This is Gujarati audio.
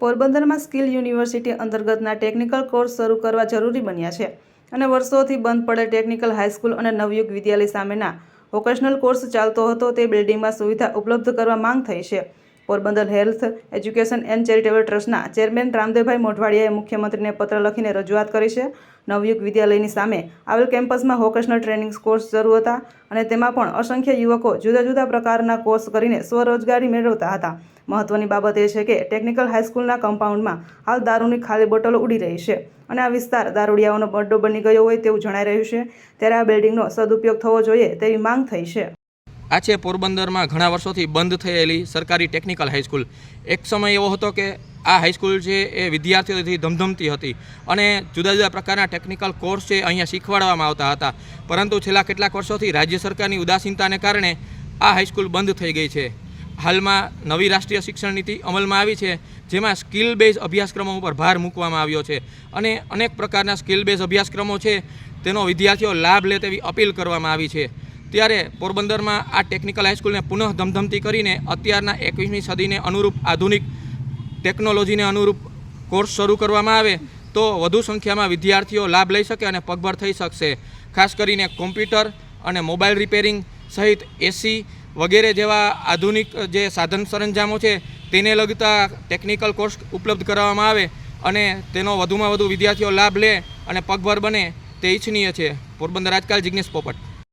પોરબંદરમાં સ્કિલ યુનિવર્સિટી અંતર્ગતના ટેકનિકલ કોર્સ શરૂ કરવા જરૂરી બન્યા છે અને વર્ષોથી બંધ પડેલ ટેકનિકલ હાઈસ્કૂલ અને નવયુગ વિદ્યાલય સામેના વોકેશનલ કોર્સ ચાલતો હતો તે બિલ્ડિંગમાં સુવિધા ઉપલબ્ધ કરવા માંગ થઈ છે. Porbandar health education and charitable ટ્રસ્ટના ચેરમેન રામદેવભાઈ મોઢવાડિયાએ મુખ્યમંત્રીને પત્ર લખીને રજૂઆત કરી છે. નવયુગ વિદ્યાલયની સામે આવેલ કેમ્પસમાં વોકેશનલ ટ્રેનિંગ કોર્સ શરૂ હતા અને તેમાં પણ અસંખ્ય યુવકો જુદા જુદા પ્રકારના કોર્સ કરીને સ્વરોજગારી મેળવતા હતા. મહત્વની બાબત એ છે કે ટેકનિકલ હાઈસ્કૂલના કમ્પાઉન્ડમાં હાલ દારૂની ખાલી બોટલો ઉડી રહી છે અને આ વિસ્તાર દારૂડિયાઓનો બડ્ડો બની ગયો હોય તેવું જણાઈ રહ્યું છે. ત્યારે આ બિલ્ડિંગનો સદુપયોગ થવો જોઈએ તેવી માંગ થઈ છે. આ છે પોરબંદરમાં ઘણા વર્ષોથી બંધ થયેલી સરકારી ટેકનિકલ હાઈસ્કૂલ એક સમય એવો હતો કે આ હાઈસ્કૂલ છે એ વિદ્યાર્થીઓથી ધમધમતી હતી અને જુદા જુદા પ્રકારના ટેકનિકલ કોર્સ છે અહીંયા શીખવાડવામાં આવતા હતા. પરંતુ છેલ્લા કેટલાક વર્ષોથી રાજ્ય સરકારની ઉદાસીનતાને કારણે આ હાઈસ્કૂલ બંધ થઈ ગઈ છે. હાલમાં નવી રાષ્ટ્રીય શિક્ષણ નીતિ અમલમાં આવી છે, જેમાં સ્કિલ બેઝ અભ્યાસક્રમો ઉપર ભાર મૂકવામાં આવ્યો છે. અને અનેક પ્રકારના સ્કિલ બેઝ અભ્યાસક્રમો છે, તેનો વિદ્યાર્થીઓ લાભ લે તેવી અપીલ કરવામાં આવી છે. ત્યારે પોરબંદરમાં આ ટેકનિકલ હાઈસ્કૂલને પુનઃ ધમધમતી કરીને અત્યારના એકવીસમી સદીને અનુરૂપ આધુનિક ટેકનોલોજીને અનુરૂપ કોર્સ શરૂ કરવામાં આવે, તો વધુ સંખ્યામાં વિદ્યાર્થીઓ લાભ લઈ શકે અને પગભર થઈ શકશે. ખાસ કરીને કોમ્પ્યુટર અને મોબાઈલ રિપેરિંગ સહિત એસી વગેરે જેવા આધુનિક જે સાધન સરંજામો છે, તેને લગતા ટેકનિકલ કોર્સ ઉપલબ્ધ કરાવવામાં આવે અને તેનો વધુમાં વધુ વિદ્યાર્થીઓ લાભ લે અને પગભર બને તે ઈચ્છનીય છે. પોરબંદર આજકાલ જિજ્ઞેશ પોપટ.